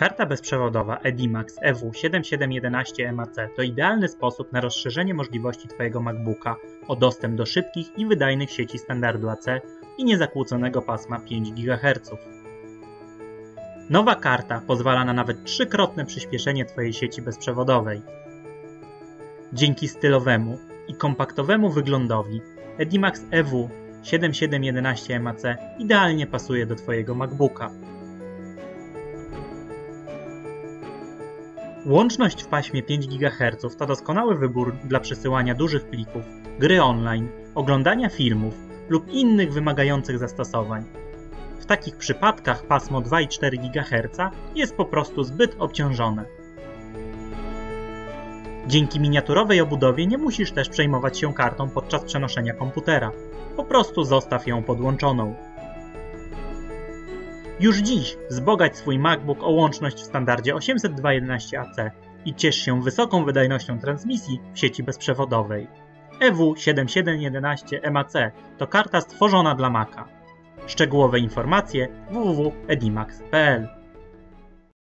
Karta bezprzewodowa Edimax E EW7711 MAC to idealny sposób na rozszerzenie możliwości Twojego MacBooka o dostęp do szybkich i wydajnych sieci standardu AC i niezakłóconego pasma 5 GHz. Nowa karta pozwala na nawet trzykrotne przyspieszenie Twojej sieci bezprzewodowej. Dzięki stylowemu i kompaktowemu wyglądowi Edimax E EW7711 MAC idealnie pasuje do Twojego MacBooka. Łączność w paśmie 5 GHz to doskonały wybór dla przesyłania dużych plików, gry online, oglądania filmów lub innych wymagających zastosowań. W takich przypadkach pasmo 2,4 GHz jest po prostu zbyt obciążone. Dzięki miniaturowej obudowie nie musisz też przejmować się kartą podczas przenoszenia komputera. Po prostu zostaw ją podłączoną. Już dziś wzbogać swój MacBook o łączność w standardzie 802.11ac i ciesz się wysoką wydajnością transmisji w sieci bezprzewodowej. E EW7711 MAC to karta stworzona dla Maca. Szczegółowe informacje www.edimax.pl